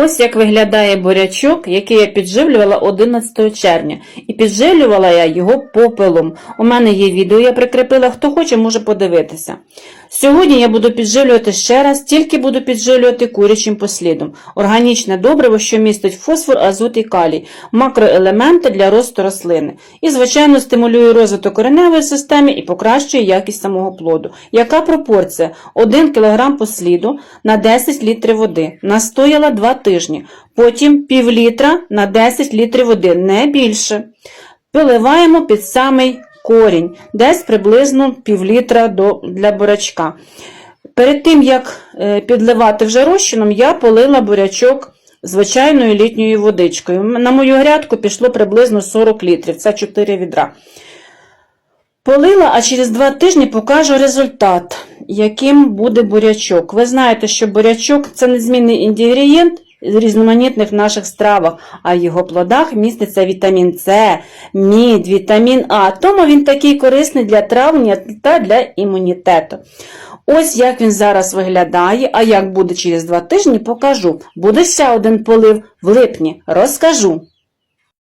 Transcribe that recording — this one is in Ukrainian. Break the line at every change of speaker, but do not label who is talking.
Ось як виглядає бурячок, який я підживлювала 11 червня. І підживлювала я його попелом. У мене є відео, я прикріпила, хто хоче, може подивитися. Сьогодні я буду підживлювати ще раз, тільки буду підживлювати курячим послідом. Органічне добриво, що містить фосфор, азот і калій, макроелементи для росту рослини. І, звичайно, стимулює розвиток кореневої системи і покращує якість самого плоду. Яка пропорція? 1 кг посліду на 10 літрів води. Настояла 2 тижні. Потім пів літра на 10 літрів води, не більше. Поливаємо під самий корінь, десь приблизно пів літра для бурячка. Перед тим, як е, підливати вже розчином, я полила бурячок звичайною літньою водичкою. На мою грядку пішло приблизно 40 літрів, це 4 відра. Полила, а через 2 тижні покажу результат, яким буде бурячок. Ви знаєте, що бурячок це незмінний інгредієнт різноманітних наших стравах, а в його плодах міститься вітамін С, мід, вітамін А. Тому він такий корисний для травлення та для імунітету. Ось як він зараз виглядає, а як буде через два тижні, покажу. Буде ще один полив в липні, розкажу.